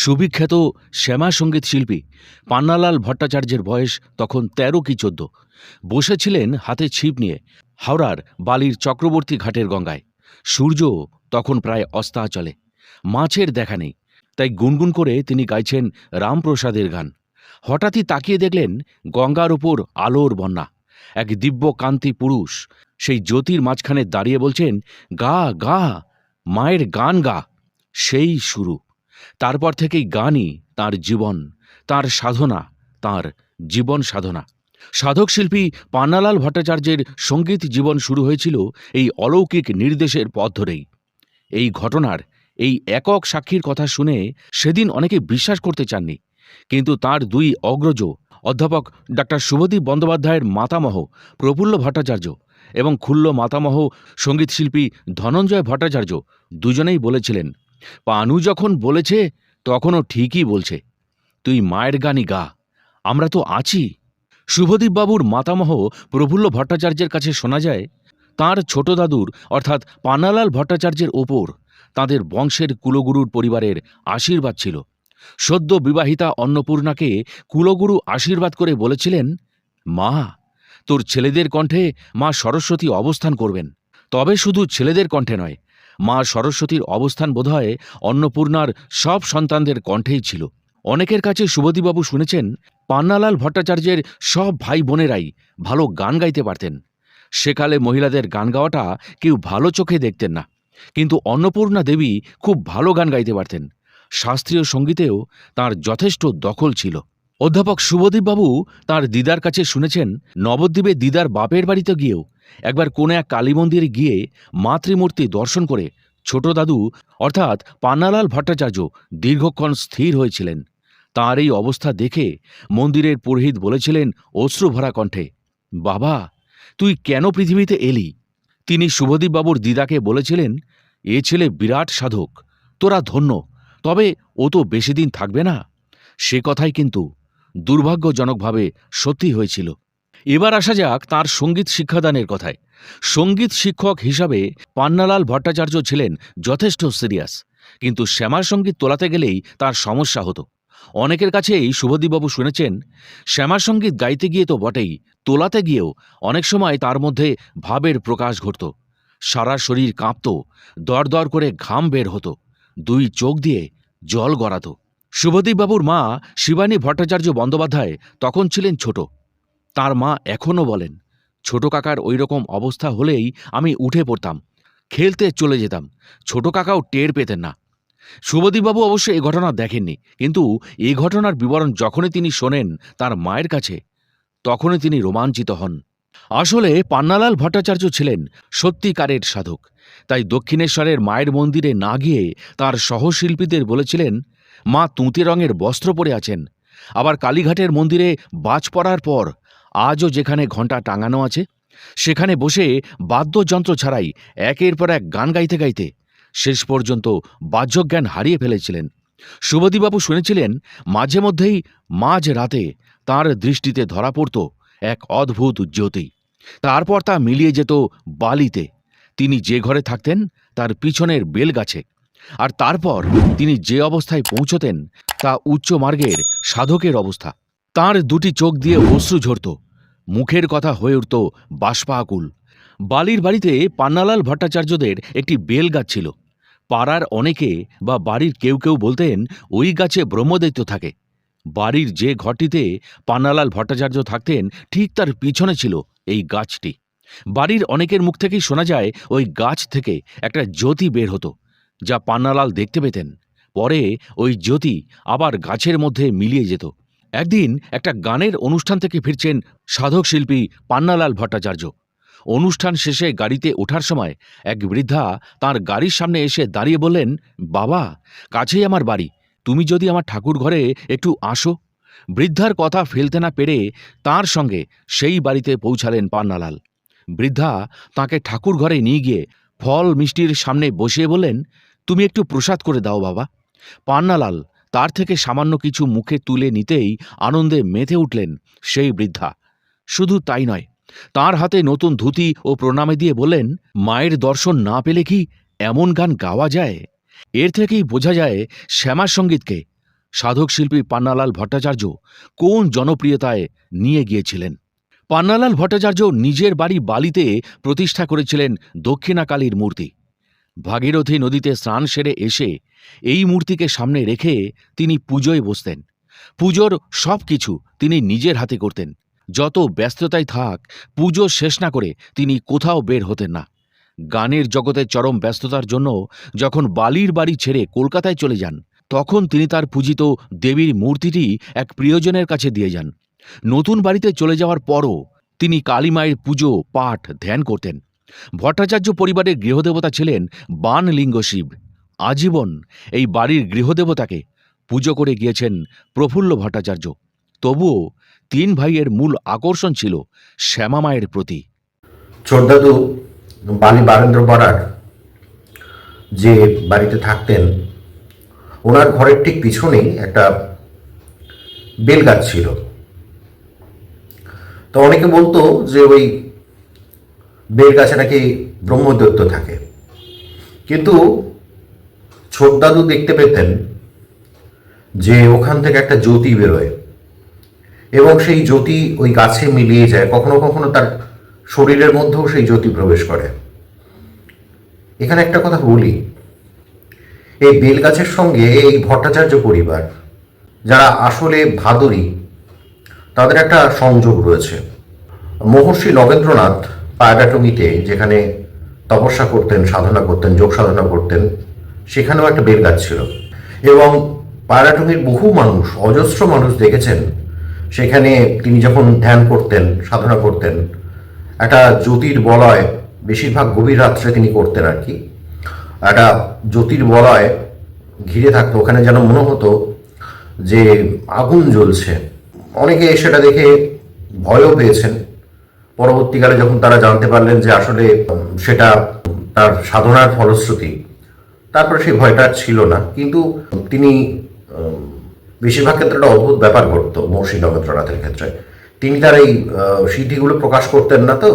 সুবিখ্যাত শ্যামা সংগীত শিল্পী পান্নালাল ভট্টাচার্যের বয়স তখন তেরো কি চোদ্দ। বসেছিলেন হাতে ছিপ নিয়ে হাওড়ার বালির চক্রবর্তী ঘাটের গঙ্গায়। সূর্য তখন প্রায় অস্তাচলে মাছের দেখা নেই, তাই গুনগুন করে তিনি গাইছেন রামপ্রসাদের গান। হঠাৎই তাকিয়ে দেখলেন গঙ্গার উপর আলোর বন্যা, এক দিব্য কান্তি পুরুষ। সেই জ্যোতির মাঝখানে দাঁড়িয়ে বলছেন, গা গা, মায়ের গান গা। সেই শুরু। তারপর থেকেই গানই তার জীবন, তার সাধনা, তার জীবন সাধনা। সাধক শিল্পী পান্নালাল ভট্টাচার্যের সংগীত জীবন শুরু হয়েছিল এই অলৌকিক নির্দেশের পথ ধরেই। এই ঘটনার এই একক সাক্ষীর কথা শুনে সেদিন অনেকে বিশ্বাস করতে চাননি, কিন্তু তার দুই অগ্রজ, অধ্যাপক ডাক্তার শুভদীপ বন্দ্যোপাধ্যায়ের মাতামহ প্রফুল্ল ভট্টাচার্য এবং খুল্ল মাতামহ সঙ্গীতশিল্পী ধনঞ্জয় ভট্টাচার্য দুজনেই বলেছিলেন পানু যখন বলেছে, তখনও ঠিকই বলছে, তুই মায়ের গানই গা, আমরা তো আছি। শুভদীপবাবুর মাতামহ প্রফুল্ল ভট্টাচার্যের কাছে শোনা যায়, তার ছোট দাদুর, অর্থাৎ পান্নালাল ভট্টাচার্যের ওপর, তাদের বংশের কুলগুরুর পরিবারের আশীর্বাদ ছিল। সদ্য বিবাহিতা অন্নপূর্ণাকে কুলগুরু আশীর্বাদ করে বলেছিলেন, মা, তোর ছেলেদের কণ্ঠে মা সরস্বতী অবস্থান করবেন, তবে শুধু ছেলেদের কণ্ঠে নয় মা সরস্বতীর অবস্থান বোধহয় অন্নপূর্ণার সব সন্তানদের কণ্ঠেই ছিল। অনেকের কাছে শুভদীবাবু শুনেছেন, পান্নালাল ভট্টাচার্যের সব ভাই বোনেরাই ভালো গান গাইতে পারতেন। সেকালে মহিলাদের গান গাওয়াটা কেউ ভালো চোখে দেখতেন না। কিন্তু অন্নপূর্ণা দেবী খুব ভালো গান গাইতে পারতেন। শাস্ত্রীয় সঙ্গীতেও তার যথেষ্ট দখল ছিল। অধ্যাপক শুভদীপবাবু তার দিদার কাছে শুনেছেন, নবদ্বীপে দিদার বাপের বাড়িতে গিয়েও একবার কোনো এক কালী মন্দিরে গিয়ে মাতৃমূর্তি দর্শন করে ছোট দাদু, অর্থাৎ পান্নালাল ভট্টাচার্য, দীর্ঘক্ষণ স্থির হয়েছিলেন। তার এই অবস্থা দেখে মন্দিরের পুরোহিত বলেছিলেন অশ্রুভরা কণ্ঠে, বাবা, তুই কেন পৃথিবীতে এলি? তিনি শুভদীপবাবুর দিদাকে বলেছিলেন, এ ছেলে বিরাট সাধক, তোরা ধন্য, তবে ও তো বেশি দিন থাকবে না? সে কথাই কিন্তু দুর্ভাগ্যজনকভাবে সত্যি হয়েছিল। এবার আসা যাক তার সংগীত শিক্ষাদানের কথায়। সংগীত শিক্ষক হিসাবে পান্নালাল ভট্টাচার্য ছিলেন যথেষ্ট সিরিয়াস, কিন্তু শ্যামার সংগীত তোলাতে গেলেই তার সমস্যা হতো। অনেকের কাছেই শুভদীপবাবু শুনেছেন, শ্যামার সংগীত গাইতে গিয়ে তো বটেই, তোলাতে গিয়েও অনেক সময় তার মধ্যে ভাবের প্রকাশ ঘটত। সারা শরীর কাঁপত, দরদর করে ঘাম বের হতো, দুই চোখ দিয়ে জল গড়াত। শুভদীপবাবুর মা শিবানী ভট্টাচার্য বন্দ্যোপাধ্যায় তখন ছিলেন ছোট। তার মা এখনও বলেন, ছোট কাকার ওই রকম অবস্থা হলেই আমি উঠে পড়তাম, খেলতে চলে যেতাম, ছোট কাকাও টের পেতেন না। শুভদীপবাবু অবশ্য এ ঘটনা দেখেননি, কিন্তু এই ঘটনার বিবরণ যখনই তিনি শোনেন তার মায়ের কাছে, তখনই তিনি রোমাঞ্চিত হন। আসলে পান্নালাল ভট্টাচার্য ছিলেন সত্যিকারের সাধক, তাই দক্ষিণেশ্বরের মায়ের মন্দিরে না গিয়ে তার সহশিল্পীদের বলেছিলেন মা তুঁতে রঙের বস্ত্র পরে আছেন। আবার কালীঘাটের মন্দিরে বাজ পড়ার পর আজও যেখানে ঘণ্টা টাঙানো আছে, সেখানে বসে বাদ্যযন্ত্র ছাড়াই একের পর এক গান গাইতে গাইতে শেষ পর্যন্ত বাহ্যজ্ঞান হারিয়ে ফেলেছিলেন। শুভদীবাবু শুনেছিলেন, মাঝে মধ্যেই মাঝ রাতে তার দৃষ্টিতে ধরা পড়ত এক অদ্ভুত জ্যোতি। তারপর তা মিলিয়ে যেত বালিতে। তিনি যে ঘরে থাকতেন, তার পিছনের বেলগাছে। আর তারপর তিনি যে অবস্থায় পৌঁছতেন, তা উচ্চ মার্গের সাধকের অবস্থা। তার দুটি চোখ দিয়ে অশ্রু ঝরত, মুখের কথা হয়ে উঠত বাষ্পাকুল। বালির বাড়িতে পান্নালাল ভট্টাচার্যদের একটি বেল গাছ ছিল। পাড়ার অনেকে বা বাড়ির কেউ কেউ বলতেন, ওই গাছে ব্রহ্মদৈত্য থাকে। বাড়ির যে ঘরটিতে পান্নালাল ভট্টাচার্য থাকতেন, ঠিক তার পিছনে ছিল এই গাছটি। বাড়ির অনেকের মুখ থেকেই শোনা যায়, ওই গাছ থেকে একটা জ্যোতি বের হতো। যা পান্নালাল দেখতে পেতেন। পরে ওই জ্যোতি আবার গাছের মধ্যে মিলিয়ে যেত। একদিন একটা গানের অনুষ্ঠান থেকে ফিরছেন সাধক শিল্পী পান্নালাল ভট্টাচার্য। অনুষ্ঠান শেষে গাড়িতে ওঠার সময় এক বৃদ্ধা তার গাড়ির সামনে এসে দাঁড়িয়ে বললেন, বাবা, কাছেই আমার বাড়ি। তুমি যদি আমার ঠাকুর ঘরে একটু আসো। বৃদ্ধার কথা ফেলতে না পেরে তার সঙ্গে সেই বাড়িতে পৌঁছালেন পান্নালাল। বৃদ্ধা তাকে ঠাকুর ঘরে নিয়ে গিয়ে ফল মিষ্টির সামনে বসিয়ে বললেন তুমি একটু প্রসাদ করে দাও, বাবা। পান্নালাল তার থেকে সামান্য কিছু মুখে তুলে নিতেই আনন্দে মেতে উঠলেন সেই বৃদ্ধা। শুধু তাই নয়, তার হাতে নতুন ধুতি ও প্রণামে দিয়ে বললেন, মায়ের দর্শন না পেলে কি এমন গান গাওয়া যায়? এর থেকেই বোঝা যায় শ্যামা সঙ্গীতকে। সাধক শিল্পী পান্নালাল ভট্টাচার্য কোন জনপ্রিয়তায় নিয়ে গিয়েছিলেন? পান্নালাল ভট্টাচার্য নিজের বাড়ি বালিতে প্রতিষ্ঠা করেছিলেন দক্ষিণাকালীর মূর্তি। ভাগীরথী নদীতে স্নান সেরে এসে এই মূর্তিকে সামনে রেখে তিনি পুজোয় বসতেন। পুজোর সব কিছু তিনি নিজের হাতে করতেন। যত ব্যস্ততাই থাক, পুজো শেষ না করে তিনি কোথাও বের হতেন না। গানের জগতের চরম ব্যস্ততার জন্য যখন বালির বাড়ি ছেড়ে কলকাতায় চলে যান, তখন তিনি তার পূজিত দেবীর মূর্তিটি এক প্রিয়জনের কাছে দিয়ে যান। নতুন বাড়িতে চলে যাওয়ার পরও তিনি কালীমায়ের পুজো, পাঠ, ধ্যান করতেন। ভট্টাচার্য পরিবারের গৃহদেবতা ছিলেন বানলিঙ্গ শিব। আজীবন এই বাড়ির গৃহদেবতাকে পুজো করে গিয়েছেন প্রফুল্ল ভট্টাচার্য। তবুও তিন ভাইয়ের মূল আকর্ষণ ছিল শ্যামা মায়ের প্রতি। ছোটদাদু বালি বারেন্দ্র বরার যে বাড়িতে থাকতেন, ওনার ঘরের ঠিক পিছনেই একটা বেল গাছ ছিল। তো অনেকে বলতো যে ওই বেল গাছে নাকি? ব্রহ্মদৈত্য থাকে। কিন্তু ছোটদাদু দেখতে পেতেন যে ওখান থেকে একটা জ্যোতি বেরোয় এবং সেই জ্যোতি ওই গাছে মিলিয়ে যায়। কখনো কখনো তার শরীরের মধ্যেও সেই জ্যোতি প্রবেশ করে। এখানে একটা কথা বলি, এই বেলগাছের সঙ্গে এই ভট্টাচার্য পরিবার, যারা আসলে ভাদুরী, তাদের একটা সংযোগ রয়েছে। মহর্ষি নগেন্দ্রনাথ পায়রাটমিতে যেখানে তপস্যা করতেন, সাধনা করতেন, যোগ সাধনা করতেন, সেখানেও একটা বেলগাছ ছিল। এবং পায়রাটমির বহু মানুষ, অজস্র মানুষ দেখেছেন, সেখানে তিনি যখন ধ্যান করতেন, সাধনা করতেন, একটা জ্যোতির বলয় বেশিরভাগ গভীর রাত্রে তিনি করতেন আর কি, একটা জ্যোতির বলয় ঘিরে থাকতো, ওখানে যেন মনে হতো যে আগুন জ্বলছে। অনেকে সেটা দেখে ভয়ও পেয়েছেন। পরবর্তীকালে যখন তারা জানতে পারলেন যে আসলে সেটা তার সাধনার ফলশ্রুতি, তারপরে সেই ভয়টা ছিল না। কিন্তু তিনি বেশিরভাগ ক্ষেত্রে একটা অদ্ভুত ব্যাপার ঘটতো মহর্ষি নগেন্দ্রনাথের ক্ষেত্রে। তিনি তার এই সিদ্ধিগুলো প্রকাশ করতেন না তো।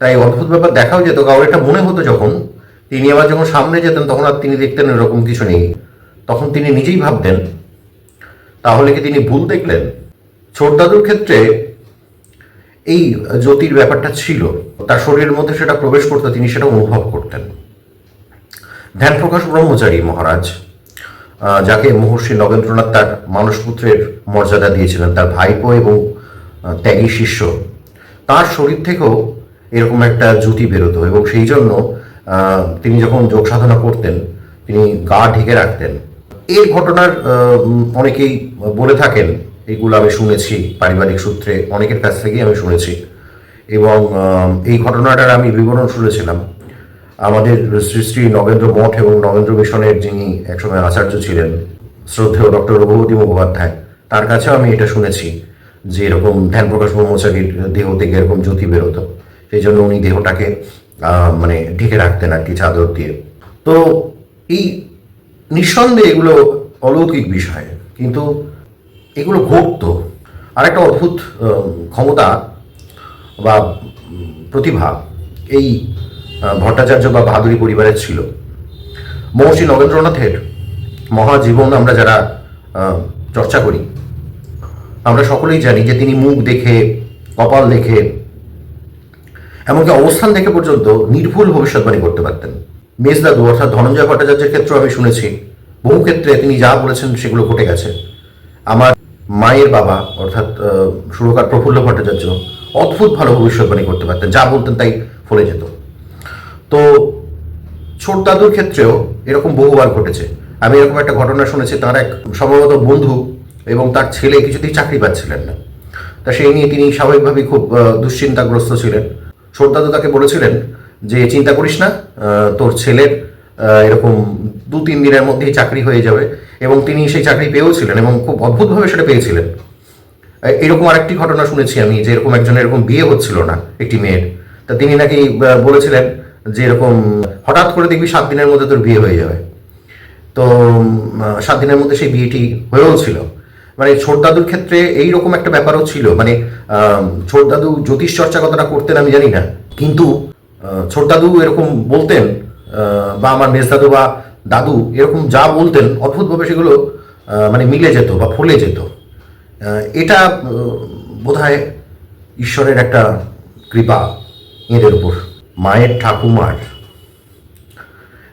তাই অদ্ভুত ব্যাপার দেখাও যেত, কারণ এটা মনে হতো যখন তিনি আবার যখন সামনে যেতেন, তখন আর তিনি দেখতেন এরকম কিছু নেই। তখন তিনি নিজেই ভাবতেন, তাহলে কি তিনি ভুল দেখলেন? ছোটদাদুর ক্ষেত্রে এই জ্যোতির ব্যাপারটা ছিল, তার শরীরের মধ্যে সেটা প্রবেশ করতো তিনি সেটা অনুভব করতেন। ধ্যানপ্রকাশ ব্রহ্মচারী মহারাজ যাকে মহর্ষি নগেন্দ্রনাথ তার মানসপুত্রের মর্যাদা দিয়েছিলেন, তার ভাইপো এবং ত্যাগী শিষ্য। তার শরীর থেকেও এরকম একটা জ্যোতি বেরোতো এবং সেই জন্য তিনি যখন যোগ সাধনা করতেন, তিনি গা ঢেকে রাখতেন। এই ঘটনার অনেকেই বলে থাকেন এগুলো আমি শুনেছি, পারিবারিক সূত্রে অনেকের কাছ থেকেই আমি শুনেছি। এবং এই ঘটনাটার আমি বিবরণ শুনেছিলাম। আমাদের শ্রী শ্রী নগেন্দ্র মঠ এবং নগেন্দ্র মিশনের যিনি একসময় আচার্য ছিলেন, শ্রদ্ধেয় ডক্টর রঘুপতি মুখোপাধ্যায়, তার কাছেও আমি এটা শুনেছি যে এরকম ধ্যান প্রকাশ ব্রহ্মচারীর দেহ থেকে এরকম জ্যোতি বেরোতো। সেই জন্য উনি দেহটাকে মানে ঢেকে রাখতেন আর কি চাদর দিয়ে। তো এই নিঃসন্দেহে এগুলো অলৌকিক বিষয়, কিন্তু এগুলো ঘটতো আরেকটা অদ্ভুত ক্ষমতা বা প্রতিভা এই ভট্টাচার্য বা বাহাদুরী পরিবারের ছিল। মহর্ষি নগেন্দ্রনাথের মহাজীবন আমরা যারা চর্চা করি, আমরা সকলেই জানি যে তিনি মুখ দেখে, কপাল দেখে, এমনকি অবস্থান দেখে পর্যন্ত নির্ভুল ভবিষ্যৎবাণী করতে পারতেন। মেজদাদু অর্থাৎ ধনঞ্জয় ভট্টাচার্যের ক্ষেত্রেও আমি শুনেছি, বহু ক্ষেত্রে তিনি যা বলেছেন সেগুলো ঘটে গেছে। আমার মায়ের বাবা, অর্থাৎ সুরকার প্রফুল্ল ভট্টাচার্য অদ্ভুত ভালো ভবিষ্যৎবাণী করতে পারতেন, যা বলতেন তাই ফলে যেত। তো ছোট দাদুর ক্ষেত্রেও এরকম বহুবার ঘটেছে। আমি এরকম একটা ঘটনা শুনেছি, তার এক সম্ভবত বন্ধু এবং তার ছেলে কিছুতেই চাকরি পাচ্ছিলেন না। তা সেই নিয়ে তিনি স্বাভাবিকভাবেই খুব দুশ্চিন্তাগ্রস্ত ছিলেন। ছোট দাদু তাকে বলেছিলেন যে, চিন্তা করিস না তোর ছেলের এরকম দু তিন দিনের মধ্যেই চাকরি হয়ে যাবে। এবং তিনি সেই চাকরি পেয়েওছিলেন এবং খুব অদ্ভুতভাবে সেটা পেয়েছিলেন। এরকম আরেকটি ঘটনা শুনেছি আমি যে এরকম একজনের এরকম বিয়ে হচ্ছিল না একটি মেয়ের। তা তিনি নাকি বলেছিলেন যে এরকম হঠাৎ করে দেখবি সাত দিনের মধ্যে তোর বিয়ে হয়ে যাবে। তো সাত দিনের মধ্যে সেই বিয়েটি হয়েও ছিল। মানে ছোট দাদুর ক্ষেত্রে এইরকম একটা ব্যাপারও ছিল। মানে আহ, ছোট দাদু জ্যোতিষ চর্চা কতটা করতেন আমি জানি না। কিন্তু আহ, ছোট দাদু এরকম বলতেন বা আমার মেজ দাদু বা দাদু এরকম যা বলতেন, অদ্ভুতভাবে সেগুলো মানে মিলে যেত বা ফলে যেত। এটা বোধ ঈশ্বরের একটা কৃপা এদের উপর। মায়ের ঠাকুমার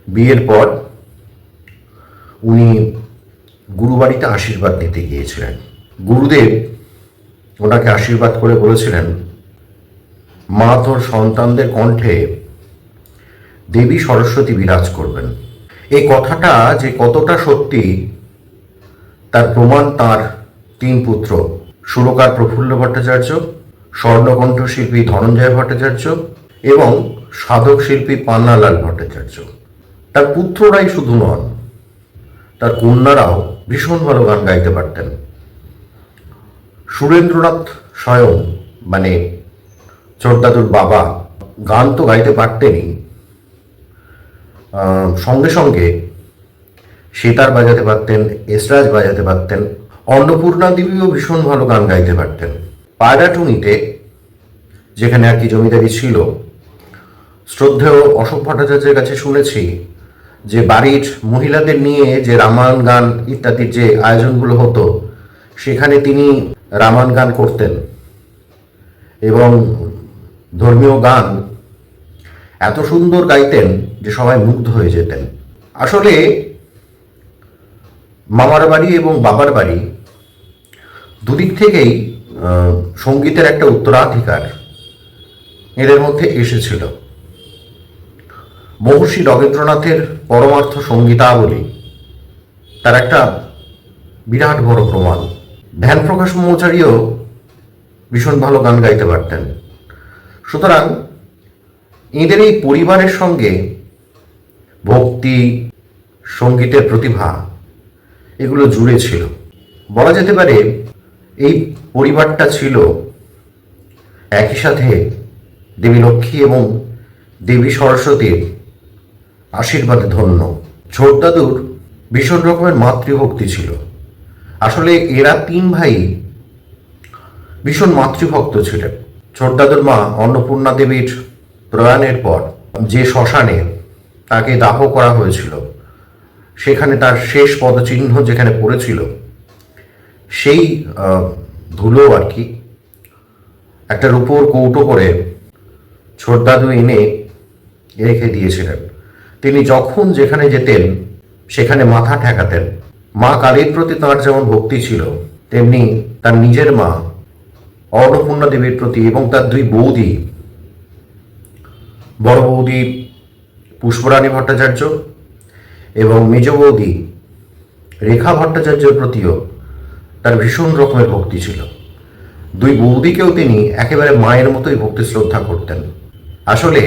বিয়ের পর উনি গুরুবাড়িতে আশীর্বাদ নিতে গিয়েছিলেন। গুরুদেব ওনাকে আশীর্বাদ করে বলেছিলেন, মা তোর সন্তানদের কণ্ঠে দেবী সরস্বতী বিরাজ করবেন। এই কথাটা যে কতটা সত্যি, তার প্রমাণ তার তিন পুত্র, সুরকার প্রফুল্ল ভট্টাচার্য স্বর্ণকণ্ঠ শিল্পী ধনঞ্জয় ভট্টাচার্য এবং সাধক শিল্পী পান্নালাল ভট্টাচার্য। তার পুত্ররাই শুধু নন, তার কন্যারাও ভীষণ ভালো গান গাইতে পারতেন। সুরেন্দ্রনাথ স্বয়ং মানে ছোটদাদুর বাবা, গান তো গাইতে পারতেনই সঙ্গে সঙ্গে সেতার বাজাতে পারতেন, এসরাজ বাজাতে পারতেন, অন্নপূর্ণা দেবীও ভীষণ ভালো গান গাইতে পারতেন। পায়রাটুনিতে, যেখানে আর কি জমিদারি ছিল, শ্রদ্ধেয় অশোক ভট্টাচার্যের কাছে শুনেছি যে বাড়ির মহিলাদের নিয়ে যে রামায়ণ গান ইত্যাদির যে আয়োজনগুলো হতো, সেখানে তিনি রামায়ণ গান করতেন। এবং ধর্মীয় গান এত সুন্দর গাইতেন যে সবাই মুগ্ধ হয়ে যেতেন। আসলে মামার বাড়ি এবং বাবার বাড়ি দুদিক থেকেই সঙ্গীতের একটা উত্তরাধিকার এদের মধ্যে এসেছিল। মহর্ষি রবীন্দ্রনাথের পরমার্থ সঙ্গীতাবলী, তার একটা বিরাট বড় প্রমাণ। ধ্যানপ্রকাশ মৌচারীও ভীষণ ভালো গান গাইতে পারতেন। সুতরাং এদের এই পরিবারের সঙ্গে ভক্তি, সঙ্গীতের প্রতিভা, এগুলো জুড়ে ছিল। বলা যেতে পারে এই পরিবারটা ছিল একই সাথে দেবী লক্ষ্মী এবং দেবী সরস্বতীর আশীর্বাদে ধন্য। ছোটদাদুর ভীষণ রকমের মাতৃভক্তি ছিল। আসলে এরা তিন ভাই ভীষণ মাতৃভক্ত ছিলেন। ছোটদাদুর মা অন্নপূর্ণা দেবীর প্রয়াণের পর যে শ্মশানে তাকে দাহ করা হয়েছিল। সেখানে তার শেষ পদচিহ্ন যেখানে পড়েছিল, সেই ধুলো আর কি, একটা রূপোর কৌটো করে ছোট দাদু এনে রেখে দিয়েছিলেন। তিনি যখন যেখানে যেতেন, সেখানে মাথা ঠেকাতেন। মা কালীর প্রতি তাঁর যেমন ভক্তি ছিল, তেমনি তার নিজের মা অন্নপূর্ণা দেবীর প্রতি এবং তার দুই বৌদি, বড় বৌদি পুষ্পরানী ভট্টাচার্য এবং মেজ বৌদি রেখা ভট্টাচার্যের প্রতিও তার ভীষণ রকমের ভক্তি ছিল। দুই বৌদিকেও তিনি একেবারে মায়ের মতোই ভক্তি শ্রদ্ধা করতেন। আসলে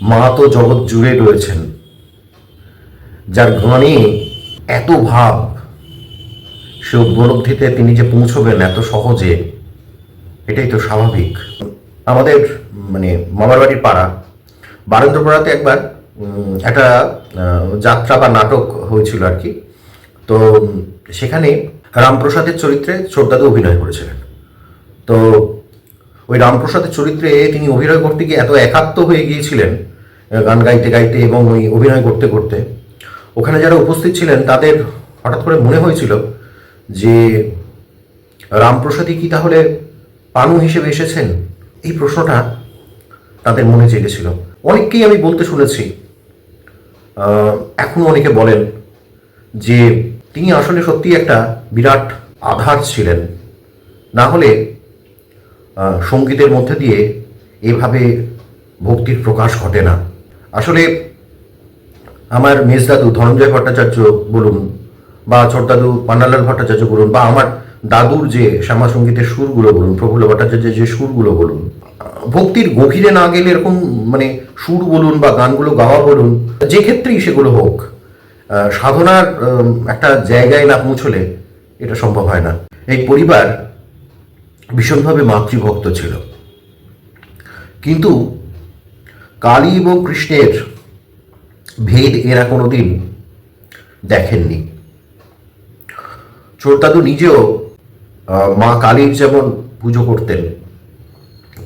মা তো জগৎ জুড়ে রয়েছেন। যার গানে এত ভাব, সে উপলব্ধিতে তিনি যে পৌঁছবেন এত সহজে, এটাই তো স্বাভাবিক। আমাদের মানে মামার বাড়ির পাড়া বারেন্দ্রপাড়াতে একবার একটা যাত্রা বা নাটক হয়েছিল আর কি। তো, সেখানে রামপ্রসাদের চরিত্রে ছোটদাদু অভিনয় করেছিলেন। তো, ওই রামপ্রসাদের চরিত্রে তিনি অভিনয় করতে গিয়ে এত একাত্ম হয়ে গিয়েছিলেন গান গাইতে গাইতে এবং ওই অভিনয় করতে করতে। ওখানে যারা উপস্থিত ছিলেন, তাদের হঠাৎ করে মনে হয়েছিল যে, রামপ্রসাদই কি তাহলে পানু হিসেবে এসেছেন? এই প্রশ্নটা তাদের মনে জেগেছিল। অনেককেই আমি বলতে শুনেছি আহ, এখনও অনেকে বলেন যে তিনি আসলে সত্যি একটা বিরাট আধার ছিলেন। না হলে সঙ্গীতের মধ্যে দিয়ে এভাবে ভক্তির প্রকাশ ঘটে না। আসলে আমার মেজদাদু ধনঞ্জয় ভট্টাচার্য বলুন বা ছোটদাদু পান্নালাল ভট্টাচার্য বলুন বা আমার দাদুর যে শ্যামা সঙ্গীতের সুরগুলো বলুন প্রফুল্ল ভট্টাচার্যের যে সুরগুলো বলুন ভক্তির গভীরে না গেলে এরকম মানে সুর বলুন বা গানগুলো গাওয়া বলুন, যে ক্ষেত্রেই সেগুলো হোক সাধনার একটা জায়গায় না পৌঁছলে এটা সম্ভব হয় না। এই পরিবার ভীষণভাবে মাতৃভক্ত ছিল। কিন্তু কালী এবং কৃষ্ণের ভেদ এরা কোনোদিন দেখেননি। ছোটদাদু নিজেও মা কালীর যেমন পুজো করতেন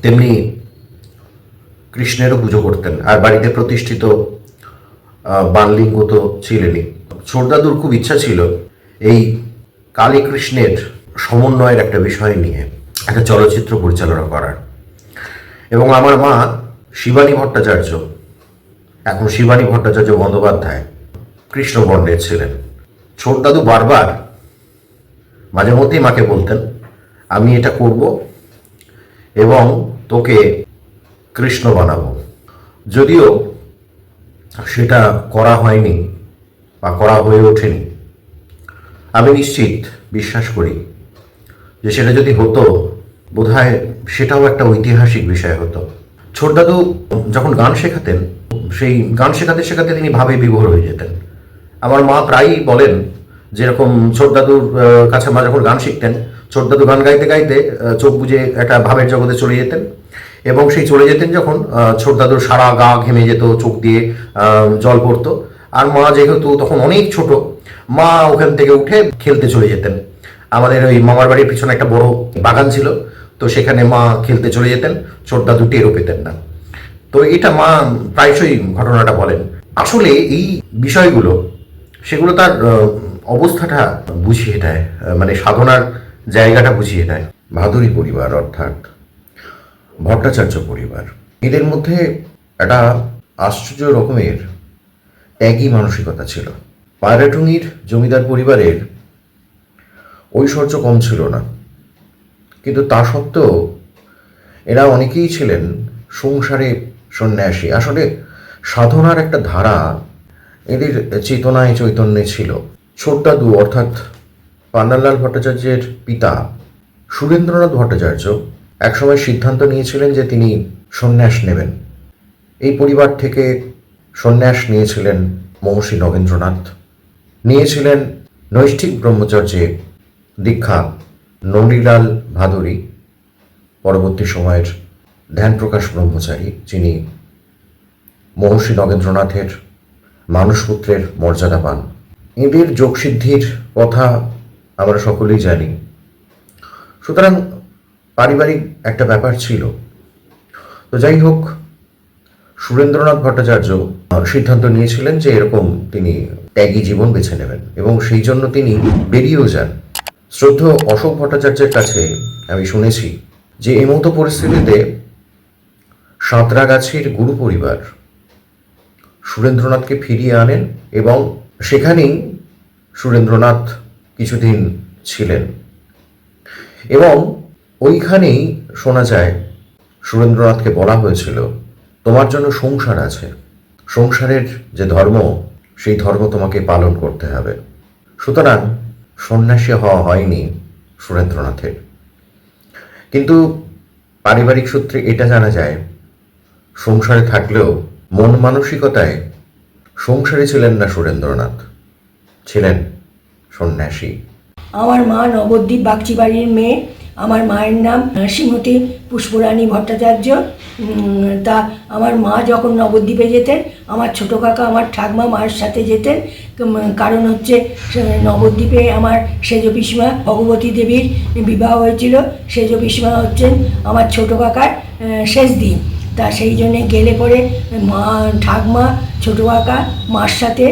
তেমনি কৃষ্ণেরও পুজো করতেন, আর বাড়িতে প্রতিষ্ঠিত বানলিঙ্গ তো ছিলেনই। ছোটদাদুর খুব ইচ্ছা ছিল এই কালী কৃষ্ণের সমন্বয়ের একটা বিষয় নিয়ে, একটা চলচ্চিত্র পরিচালনা করার। এবং আমার মা শিবানী ভট্টাচার্য, এখন শিবানী ভট্টাচার্য বন্দ্যোপাধ্যায়, কৃষ্ণ কৃষ্ণবর্ণের ছিলেন। ছোট দাদু বারবার মাঝে মধ্যেই মাকে বলতেন, আমি এটা করব এবং তোকে কৃষ্ণ বানাবো। যদিও সেটা করা হয়নি বা করা হয়ে ওঠেনি, আমি নিশ্চিত বিশ্বাস করি যে সেটা যদি হতো, বোধহয় সেটাও একটা ঐতিহাসিক বিষয় হতো। ছোট দাদু যখন গান শেখাতেন, সেই গান শেখাতে শেখাতে তিনি ভাবে বিভোর হয়ে যেতেন। আমার মা প্রায়ই বলেন, যেরকম ছোট দাদুর কাছে মা যখন গান শিখতেন ছোট দাদু গান গাইতে গাইতে চোখ বুজে একটা ভাবের জগতে চলে যেতেন। এবং সেই চলে যেতেন যখন আহ, সারা গা ঘেমে যেত চোখ দিয়ে জল পড়তো। আর মা যেহেতু তখন অনেক ছোট মা ওখান থেকে উঠে খেলতে চলে যেতেন। আমাদের ওই মামার বাড়ির পিছনে একটা বড় বাগান ছিল তো সেখানে মা খেলতে চলে যেতেন ছোট দাদু টেরও পেতেন না। তো এটা মা প্রায়শই ঘটনাটা বলেন। আসলে এই বিষয়গুলো সেগুলো তার অবস্থাটা বুঝিয়ে দেয় মানে সাধনার জায়গাটা বুঝিয়ে দেয় ভাদুরী পরিবার, অর্থাৎ ভট্টাচার্য পরিবার। এদের মধ্যে একটা আশ্চর্য রকমের ত্যাগী মানসিকতা ছিল। পায়রাটুঙ্গির জমিদার পরিবারের ঐশ্বর্য কম ছিল না। কিন্তু তা সত্ত্বেও এরা অনেকেই ছিলেন সংসারে সন্ন্যাসী। আসলে সাধনার একটা ধারা এদের চেতনায় চৈতন্যে ছিল। ছোটদাদু অর্থাৎ পান্নালাল ভট্টাচার্যের পিতা সুরেন্দ্রনাথ ভট্টাচার্য একসময় সিদ্ধান্ত নিয়েছিলেন যে তিনি সন্ন্যাস নেবেন। এই পরিবার থেকে সন্ন্যাস নিয়েছিলেন মহর্ষি নগেন্দ্রনাথ। নিয়েছিলেন নৈষ্ঠিক ব্রহ্মচর্যে দীক্ষা নন্দীলাল ভাদুরী, পরবর্তী সময়ের ধ্যানপ্রকাশ ব্রহ্মচারী, যিনি মহর্ষি নগেন্দ্রনাথের মানসপুত্রের মর্যাদা পান। এদের যোগসিদ্ধির কথা আমরা সকলেই জানি। সুতরাং পারিবারিক একটা ব্যাপার ছিল। তো যাই হোক, সুরেন্দ্রনাথ ভট্টাচার্য সিদ্ধান্ত নিয়েছিলেন যে এরকম তিনি ত্যাগী জীবন বেছে নেবেন এবং সেই জন্য তিনি বেরিয়েও যান। শ্রদ্ধ অশোক ভট্টাচার্যের কাছে আমি শুনেছি যে এমতো পরিস্থিতিতে সাঁতরাগাছির গুরু পরিবার সুরেন্দ্রনাথকে ফিরিয়ে আনেন এবং সেখানেই সুরেন্দ্রনাথ কিছুদিন ছিলেন। এবং ওইখানেই শোনা যায়, সুরেন্দ্রনাথকে বলা হয়েছিল, তোমার জন্য সংসার আছে। সংসারের যে ধর্ম, সেই ধর্ম তোমাকে পালন করতে হবে। সুতরাং সন্ন্যাসী হওয়া হয়নি সুরেন্দ্রনাথের। কিন্তু পারিবারিক সূত্রে এটা জানা যায়, সংসারে থাকলেও মন মানসিকতায় সংসারে ছিলেন না সুরেন্দ্রনাথ। ছিলেন সন্ন্যাসী। আমার মা নবদ্বীপ বাগচি বাড়ির মেয়ে। আমার মায়ের নাম শ্রীমতী পুষ্পরানী ভট্টাচার্য। তা আমার মা যখন নবদ্বীপে যেতেন, আমার ছোটো কাকা, আমার ঠাকমা মায়ের সাথে যেতেন। কারণ হচ্ছে নবদ্বীপে আমার সেজ পিসমা ভগবতী দেবীর বিবাহ হয়েছিল। সেজ পিসমা হচ্ছেন আমার ছোটো কাকার শেষ দিন। তা সেই জন্যে গেলে পরে মা, ঠাকমা, ছোটো কাকা, মার সাথে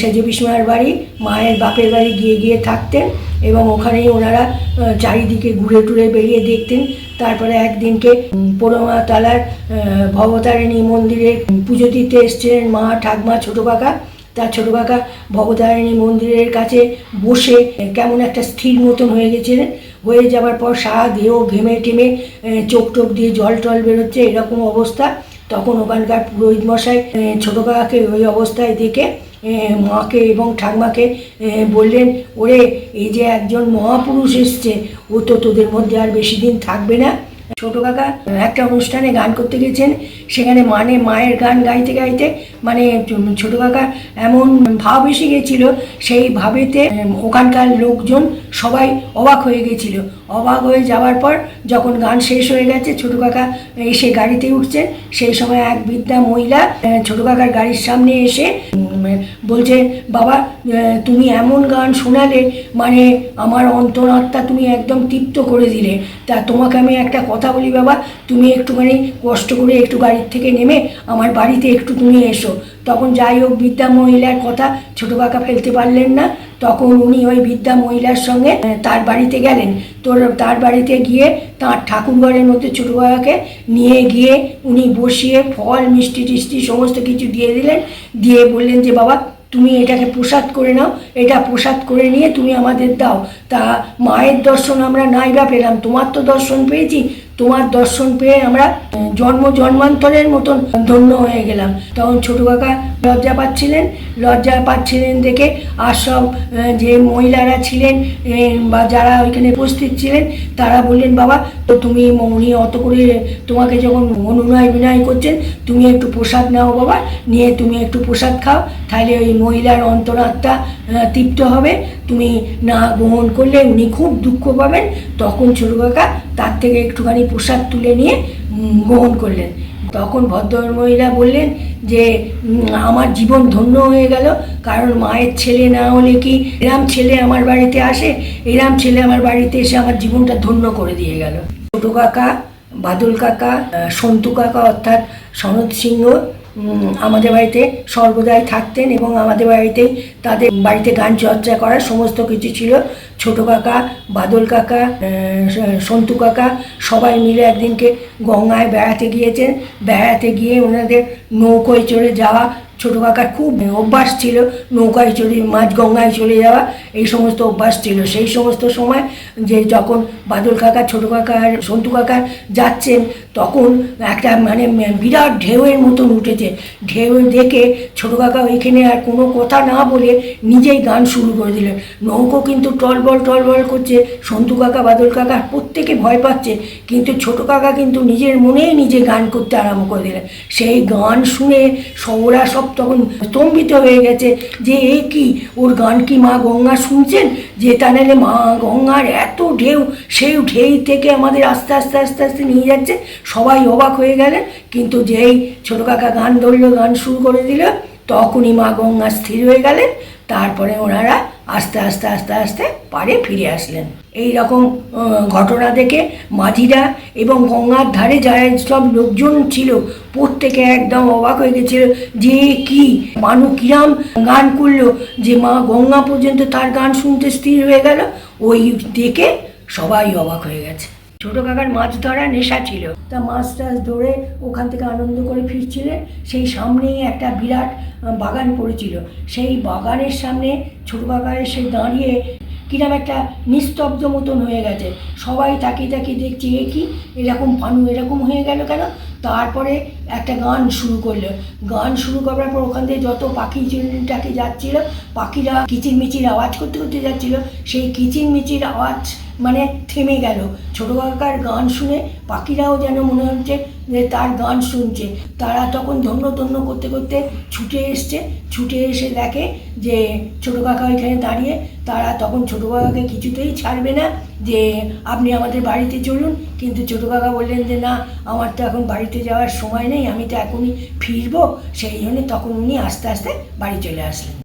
সেজ বিষ্মার বাড়ি, মায়ের বাপের বাড়ি গিয়ে গিয়ে থাকতেন এবং ওখানেই ওনারা চারিদিকে ঘুরে টুরে বেরিয়ে দেখতেন। তারপরে একদিনকে পোড়োমা তালার ভবতারিণী মন্দিরে পুজো দিতে এসছিলেন মা, ঠাকমা, ছোটো কাকা। তার ছোটো কাকা ভবতারিণী মন্দিরের কাছে বসে কেমন একটা স্থির মতন হয়ে গেছিলেন। হয়ে যাওয়ার পর সারা দেহ ঘেমে টেমে চোখ টোক দিয়ে জল টল বেরোচ্ছে, এরকম অবস্থা। তখন ওখানকার পুরোহিত মশাই ছোটো কাকাকে ওই অবস্থায় দেখে মাকে এবং ঠাকমাকে বললেন, ওরে, এই যে একজন মহাপুরুষ এসছে, ও তো তোদের মধ্যে আর বেশি দিন থাকবে না। ছোটো কাকা একটা অনুষ্ঠানে গান করতে গেছেন সেখানে মানে মায়ের গান গাইতে গাইতে মানে ছোট কাকা এমন ভাব এসে গেছিল সেই ভাবেতে ওখানকার লোকজন সবাই অবাক হয়ে গেছিল অবাক হয়ে যাওয়ার পর যখন গান শেষ হয়ে গেছে, ছোট কাকা এসে গাড়িতে উঠছেন সেই সময় এক বৃদ্ধা মহিলা ছোট কাকার গাড়ির সামনে এসে বলছে, বাবা তুমি এমন গান শোনালে মানে আমার অন্তরাত্মা তুমি একদম তৃপ্ত করে দিলে। তা তোমাকে আমি একটা কথা বলি বাবা, তুমি একটুখানি কষ্ট করে একটু গাড়ির থেকে নেমে আমার বাড়িতে একটু তুমি এসো। তখন যাই হোক বৃদ্ধা মহিলার কথা ছোটো কাকা ফেলতে পারলেন না। তখন উনি ওই বৃদ্ধা মহিলার সঙ্গে তার বাড়িতে গেলেন। তোর, তার বাড়িতে গিয়ে তার ঠাকুরঘরের মধ্যে ছোটোবাবাকে নিয়ে গিয়ে উনি বসিয়ে ফল, মিষ্টি টিষ্টি সমস্ত কিছু দিয়ে দিলেন। দিয়ে বললেন যে, বাবা, তুমি এটাকে প্রসাদ করে নাও। এটা প্রসাদ করে নিয়ে তুমি আমাদের দাও। তা মায়ের দর্শন আমরা নাই বা পেলাম। তোমার তো দর্শন পেয়েছি। তোমার দর্শন পেয়ে আমরা জন্ম জন্মান্তরের মতন ধন্য হয়ে গেলাম। তখন ছোটো কাকা লজ্জা পাচ্ছিলেন লজ্জা পাচ্ছিলেন দেখে আর সব যে মহিলারা ছিলেন বা যারা ওইখানে উপস্থিত ছিলেন, তারা বললেন, বাবা, তো তুমি উনি অত করে তোমাকে যখন অনুনয় বিনয় করছেন, তুমি একটু প্রসাদ নাও বাবা, নিয়ে তুমি একটু প্রসাদ খাও, তাহলে ওই মহিলার অন্তরাত্মা তৃপ্ত হবে, তুমি না গ্রহণ করলে উনি খুব দুঃখ পাবেন। তখন ছোটো কাকা তার থেকে একটুখানি প্রসাদ তুলে নিয়ে গ্রহণ করলেন। তখন ভদ্র মহিলা বললেন যে আমার জীবন ধন্য হয়ে গেল, কারণ মায়ের ছেলে না হলে কি এরাম ছেলে আমার বাড়িতে আসে? এরাম ছেলে আমার বাড়িতে এসে আমার জীবনটা ধন্য করে দিয়ে গেল। ছোটো কাকা, বাদল কাকা সন্তু কাকা অর্থাৎ সনৎ সিংহ আমাদের বাড়িতে সর্বদাই থাকতেন এবং আমাদের বাড়িতেই তাদের বাড়িতে গান চর্চা করার সমস্ত কিছু ছিল। ছোট কাকা, বাদল কাকা সন্তু কাকা সবাই মিলে একদিনকে গঙ্গায় বেড়াতে গিয়েছেন। বেড়াতে গিয়ে ওনাদের নৌকোয় চড়ে যাওয়া ছোটো কাকার খুব অভ্যাস ছিল, নৌকায় চড়ে মাঝ গঙ্গায় চলে যাওয়া, এই সমস্ত অভ্যাস ছিল। সেই সমস্ত সময় যে যখন বাদল কাকা, ছোটো কাকা আর সন্তু কাকা যাচ্ছেন তখন একটা মানে বিরাট ঢেউয়ের মতন উঠেছে। ঢেউ দেখে ছোটো কাকা ওইখানে আর কোনো কথা না বলে নিজেই গান শুরু করে দিলেন। নৌকো কিন্তু টলবল টলবল করছে, সন্তু কাকা, বাদল কাকা প্রত্যেকে ভয় পাচ্ছে, কিন্তু ছোটো কাকা কিন্তু নিজের মনেই নিজে গান করতে আরম্ভ করে দিলেন। সেই গান শুনে সবরা সব তখন স্তম্ভিত হয়ে গেছে যে এ কি? ওর গান কি মা গঙ্গা শুনছেন? যে তা নাহলে মা গঙ্গার এত ঢেউ, সেই ঢেউ থেকে আমাদের আস্তে আস্তে আস্তে আস্তে নিয়ে যাচ্ছে। সবাই অবাক হয়ে গেলেন। কিন্তু যেই ছোটো কাকা গান ধরলো, গান শুরু করে দিল, তখনই মা গঙ্গা স্থির হয়ে গেলেন। তারপরে ওনারা আস্তে আস্তে আস্তে আস্তে পারে ফিরে আসলেন। এই রকম ঘটনা দেখে মাঝিরা এবং গঙ্গার ধারে যারা সব লোকজন ছিল, প্রত্যেকে একদম অবাক হয়ে গেছিল যে কি? মানু কিরাম গান করল যে মা গঙ্গা পর্যন্ত তার গান শুনতে স্থির হয়ে গেল। ওই দেখে সবাই অবাক হয়ে গেছে। ছোট কাকার মাছ ধরা নেশা ছিল। তা মাছ টাছ ধরে ওখান থেকে আনন্দ করে ফিরছিলেন সেই সামনেই একটা বিরাট বাগান পড়েছিল। সেই বাগানের সামনে ছোট কাকার সে দাঁড়িয়ে কিরম একটা নিস্তব্ধ মতন হয়ে গেছে। সবাই তাকিয়ে তাকিয়ে দেখছি, এ কি? এরকম পানু এরকম হয়ে গেল কেন? তারপরে একটা গান শুরু করল। গান শুরু করার পর ওখান থেকে যত পাখি চিরুনিটাকে যাচ্ছিল, পাখিরা কিচিরমিচির আওয়াজ করতে করতে যাচ্ছিল, সেই কিচিরমিচির আওয়াজ মানে থেমে গেল। ছোটো কাকার গান শুনে পাখিরাও যেন মনে হচ্ছে যে তার গান শুনছে। তারা তখন ধন্য ধন্য করতে করতে ছুটে এসছে। ছুটে এসে দেখে যে ছোটো কাকা ওইখানে দাঁড়িয়ে, তারা তখন ছোটো কাকাকে কিছুতেই ছাড়বে না যে আপনি আমাদের বাড়িতে চলুন। কিন্তু ছোটো কাকা বললেন যে, না, আমার তো এখন বাড়িতে যাওয়ার সময় নেই, আমি তো এখনই ফিরবো। সেই জন্য তখন উনি আস্তে আস্তে বাড়ি চলে আসলেন।